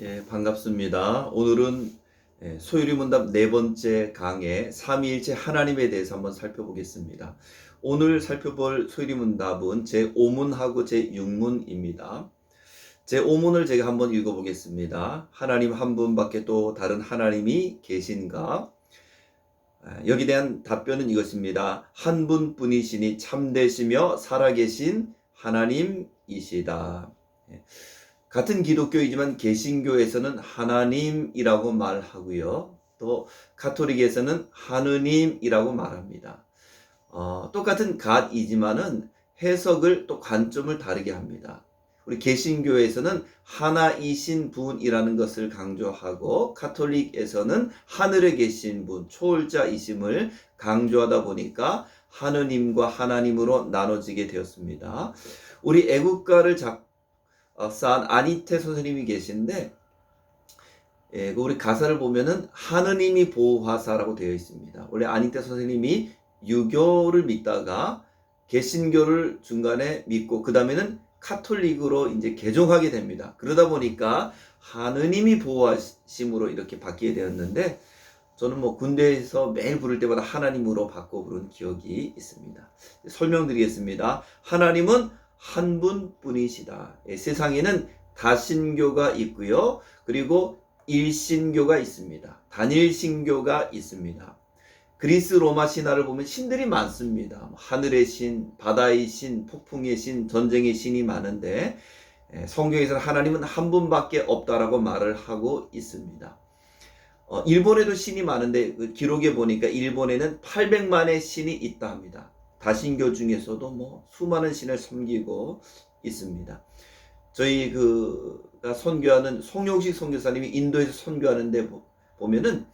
예, 반갑습니다. 오늘은 예, 소유리 문답 네 번째 강의 삼위일체 하나님에 대해서 한번 살펴보겠습니다. 오늘 살펴볼 소유리 문답은 제 5문하고 제 6문입니다. 제 5문을 제가 한번 읽어보겠습니다. 하나님 한 분밖에 또 다른 하나님이 계신가? 아, 여기 대한 답변은 이것입니다. 한 분뿐이시니 참되시며 살아계신 하나님이시다. 예. 같은 기독교이지만 개신교에서는 하나님이라고 말하고요. 또 가톨릭에서는 하느님이라고 말합니다. 어, 똑같은 갓이지만은 해석을 또 관점을 다르게 합니다. 우리 개신교에서는 하나이신 분이라는 것을 강조하고 가톨릭에서는 하늘에 계신 분, 초월자이심을 강조하다 보니까 하느님과 하나님으로 나눠지게 되었습니다. 우리 애국가를 작 어, 쌓은 아니테 선생님이 계신데 예, 그 우리 가사를 보면은 하느님이 보호하사라고 되어 있습니다. 원래 아니테 선생님이 유교를 믿다가 개신교를 중간에 믿고 그 다음에는 카톨릭으로 이제 개종하게 됩니다. 그러다 보니까 하느님이 보호하심으로 이렇게 바뀌게 되었는데 저는 뭐 군대에서 매일 부를 때마다 하나님으로 바꿔 부른 기억이 있습니다. 설명드리겠습니다. 하나님은 한 분뿐이시다. 예, 세상에는 다신교가 있고요. 그리고 일신교가 있습니다. 단일신교가 있습니다. 그리스 로마 신화를 보면 신들이 많습니다. 뭐 하늘의 신, 바다의 신, 폭풍의 신, 전쟁의 신이 많은데 예, 성경에서는 하나님은 한 분밖에 없다라고 말을 하고 있습니다. 어, 일본에도 신이 많은데 그 기록에 보니까 일본에는 800만의 신이 있다 합니다. 다신교 중에서도 뭐 수많은 신을 섬기고 있습니다. 저희 그가 선교하는 송영식 선교사님이 인도에서 선교하는데 보면은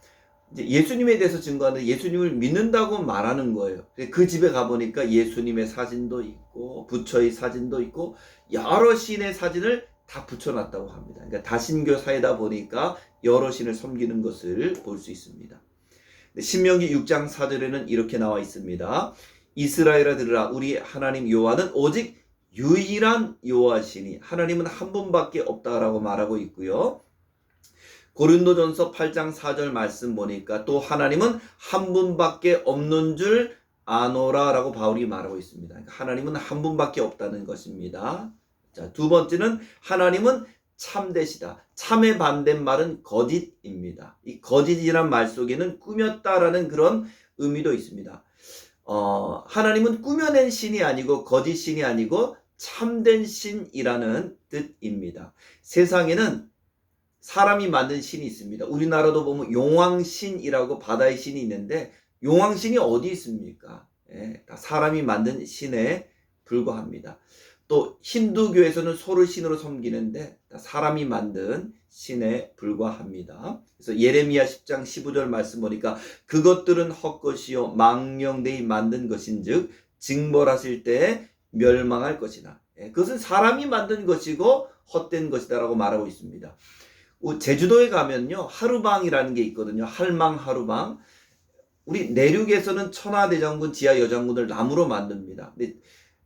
예수님에 대해서 증거하는 예수님을 믿는다고 말하는 거예요. 그 집에 가보니까 예수님의 사진도 있고 부처의 사진도 있고 여러 신의 사진을 다 붙여놨다고 합니다. 그러니까 다신교 사회다 보니까 여러 신을 섬기는 것을 볼 수 있습니다. 신명기 6장 4절에는 이렇게 나와 있습니다. 이스라엘아 들으라 우리 하나님 여호와는 오직 유일한 여호와시니 하나님은 한 분밖에 없다라고 말하고 있고요. 고린도전서 8장 4절 말씀 보니까 또 하나님은 한 분밖에 없는 줄 아노라라고 바울이 말하고 있습니다. 그러니까 하나님은 한 분밖에 없다는 것입니다. 자, 두 번째는 하나님은 참되시다. 참의 반대말은 거짓입니다. 이 거짓이란 말 속에는 꾸몄다라는 그런 의미도 있습니다. 어, 하나님은 꾸며낸 신이 아니고 거짓 신이 아니고 참된 신이라는 뜻입니다. 세상에는 사람이 만든 신이 있습니다. 우리나라도 보면 용왕신이라고 바다의 신이 있는데 용왕신이 어디 있습니까? 예, 다 사람이 만든 신에 불과합니다. 또 힌두교에서는 소를 신으로 섬기는데 사람이 만든 신에 불과합니다. 그래서 예레미야 10장 15절 말씀 보니까 그것들은 헛것이요 망령되이 만든 것인즉 징벌하실 때 멸망할 것이다. 예, 그것은 사람이 만든 것이고 헛된 것이다라고 말하고 있습니다. 제주도에 가면요 하루방이라는 게 있거든요. 할망 하루방. 우리 내륙에서는 천하대장군 지하 여장군을 나무로 만듭니다. 근데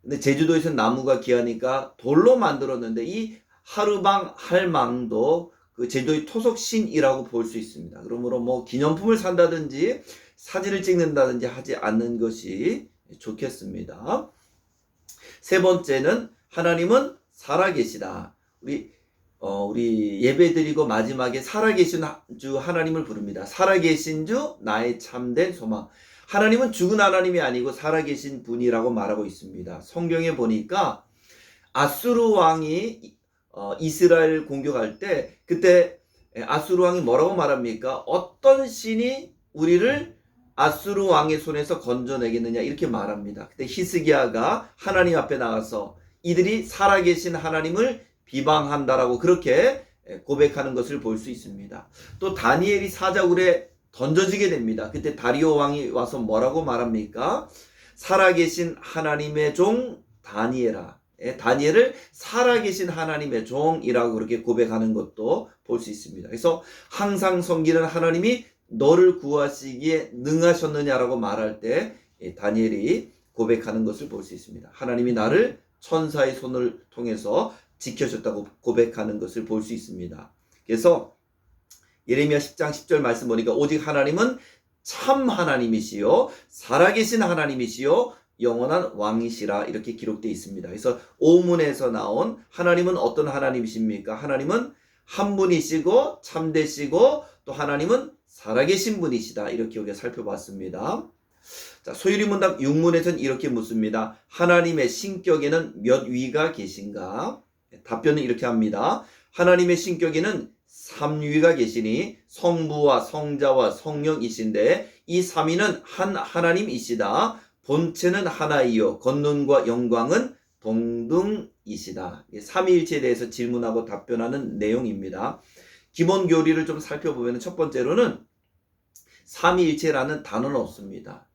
근데 제주도에서는 나무가 귀하니까 돌로 만들었는데 이 하루방 할망도 그 제주도의 토속신이라고 볼 수 있습니다. 그러므로 뭐 기념품을 산다든지 사진을 찍는다든지 하지 않는 것이 좋겠습니다. 세 번째는 하나님은 살아계시다. 우리 어, 우리 예배 드리고 마지막에 살아계신 주 하나님을 부릅니다. 살아계신 주 나의 참된 소망. 하나님은 죽은 하나님이 아니고 살아계신 분이라고 말하고 있습니다. 성경에 보니까 아수르 왕이 어, 이스라엘 공격할 때 그때 아수르 왕이 뭐라고 말합니까? 어떤 신이 우리를 아수르 왕의 손에서 건져내겠느냐 이렇게 말합니다. 그때 히스기야가 하나님 앞에 나가서 이들이 살아계신 하나님을 비방한다라고 그렇게 고백하는 것을 볼 수 있습니다. 또 다니엘이 사자굴에 던져지게 됩니다. 그때 다리오 왕이 와서 뭐라고 말합니까? 살아계신 하나님의 종 다니엘아. 예, 다니엘을 살아계신 하나님의 종이라고 그렇게 고백하는 것도 볼 수 있습니다. 그래서 항상 섬기는 하나님이 너를 구하시기에 능하셨느냐라고 말할 때 예, 다니엘이 고백하는 것을 볼 수 있습니다. 하나님이 나를 천사의 손을 통해서 지켜줬다고 고백하는 것을 볼 수 있습니다. 그래서 예레미야 10장 10절 말씀 보니까 오직 하나님은 참 하나님이시요 살아계신 하나님이시요 영원한 왕이시라 이렇게 기록되어 있습니다. 그래서 오문에서 나온 하나님은 어떤 하나님이십니까? 하나님은 한 분이시고 참되시고 또 하나님은 살아계신 분이시다. 이렇게 우리가 살펴봤습니다. 자, 소유리 문답 6문에서는 이렇게 묻습니다. 하나님의 신격에는 몇 위가 계신가? 답변은 이렇게 합니다. 하나님의 신격에는 삼위가 계시니 성부와 성자와 성령이신데 이 삼위는 한 하나님이시다. 본체는 하나이요 권능과 영광은 동등이시다. 삼위일체에 대해서 질문하고 답변하는 내용입니다. 기본 교리를 좀 살펴보면 첫 번째로는 삼위일체라는 단어는 없습니다.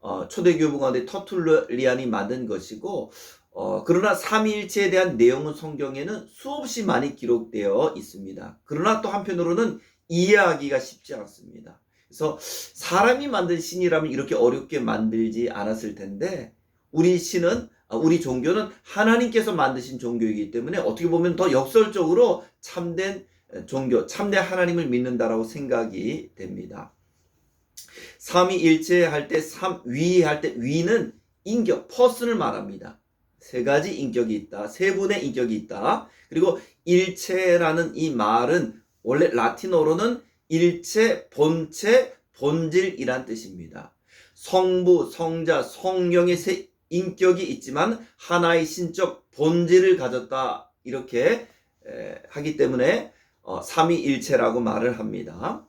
어, 초대교부 가운데 터툴리안이 만든 것이고 어, 그러나 삼위일체에 대한 내용은 성경에는 수없이 많이 기록되어 있습니다. 그러나 또 한편으로는 이해하기가 쉽지 않습니다. 그래서 사람이 만든 신이라면 이렇게 어렵게 만들지 않았을 텐데 우리 신은 아, 우리 종교는 하나님께서 만드신 종교이기 때문에 어떻게 보면 더 역설적으로 참된 종교, 참된 하나님을 믿는다라고 생각이 됩니다. 삼위일체 할 때 삼위 할 때 위는 인격, 퍼슨을 말합니다. 세 가지 인격이 있다. 세 분의 인격이 있다. 그리고 일체라는 이 말은 원래 라틴어로는 일체, 본체, 본질이란 뜻입니다. 성부, 성자, 성령의 세 인격이 있지만 하나의 신적 본질을 가졌다. 이렇게 하기 때문에 어, 삼위일체라고 말을 합니다.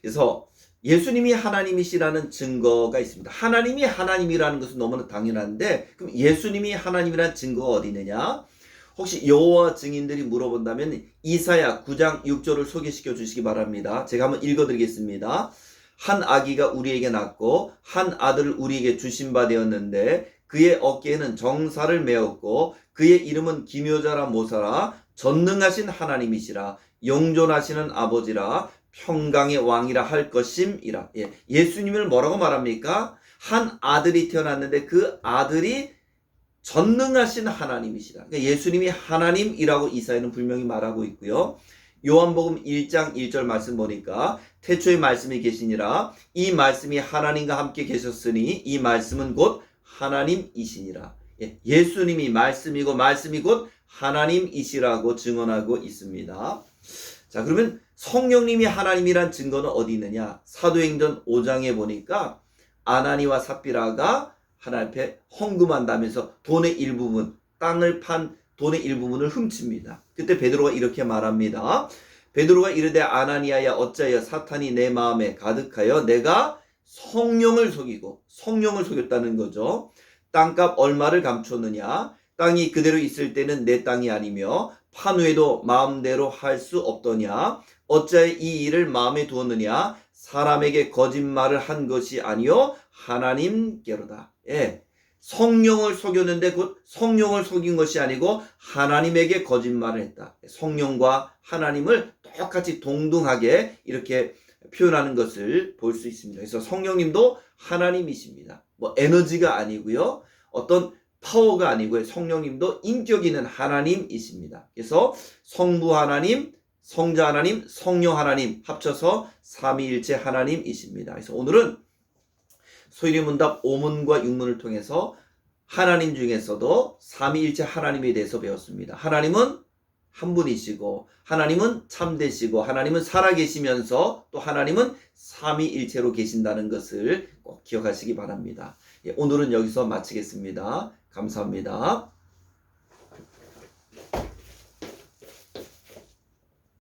그래서 예수님이 하나님이시라는 증거가 있습니다. 하나님이 하나님이라는 것은 너무나 당연한데 그럼 예수님이 하나님이라는 증거가 어디 있느냐? 혹시 여호와 증인들이 물어본다면 이사야 9장 6절을 소개시켜 주시기 바랍니다. 제가 한번 읽어 드리겠습니다. 한 아기가 우리에게 낳고 한 아들을 우리에게 주신 바 되었는데 그의 어깨에는 정사를 메었고 그의 이름은 기묘자라 모사라 전능하신 하나님이시라 영존하시는 아버지라 평강의 왕이라 할 것임이라. 예, 예수님을 뭐라고 말합니까? 한 아들이 태어났는데 그 아들이 전능하신 하나님이시라. 그러니까 예수님이 하나님이라고 이사야는 분명히 말하고 있고요. 요한복음 1장 1절 말씀 보니까 태초에 말씀이 계시니라 이 말씀이 하나님과 함께 계셨으니 이 말씀은 곧 하나님이시니라. 예, 예수님이 말씀이고 말씀이 곧 하나님이시라고 증언하고 있습니다. 자, 그러면 성령님이 하나님이란 증거는 어디 있느냐? 사도행전 5장에 보니까 아나니와 삽비라가 하나님 앞에 헌금한다면서 돈의 일부분, 땅을 판 돈의 일부분을 훔칩니다. 그때 베드로가 이렇게 말합니다. 베드로가 이르되 아나니아야 어찌하여 사탄이 내 마음에 가득하여 내가 성령을 속이고 성령을 속였다는 거죠. 땅값 얼마를 감췄느냐? 땅이 그대로 있을 때는 내 땅이 아니며 판후에도 마음대로 할 수 없더냐? 어찌하여 이 일을 마음에 두었느냐? 사람에게 거짓말을 한 것이 아니요 하나님께로다. 예. 성령을 속였는데 곧 성령을 속인 것이 아니고 하나님에게 거짓말을 했다. 성령과 하나님을 똑같이 동등하게 이렇게 표현하는 것을 볼 수 있습니다. 그래서 성령님도 하나님이십니다. 뭐 에너지가 아니고요. 어떤 파워가 아니고요. 성령님도 인격 있는 하나님이십니다. 그래서 성부 하나님, 성자 하나님, 성령 하나님 합쳐서 삼위일체 하나님이십니다. 그래서 오늘은 소일의 문답 5문과 6문을 통해서 하나님 중에서도 삼위일체 하나님에 대해서 배웠습니다. 하나님은 한 분이시고 하나님은 참되시고 하나님은 살아계시면서 또 하나님은 삼위일체로 계신다는 것을 꼭 기억하시기 바랍니다. 예, 오늘은 여기서 마치겠습니다. 감사합니다.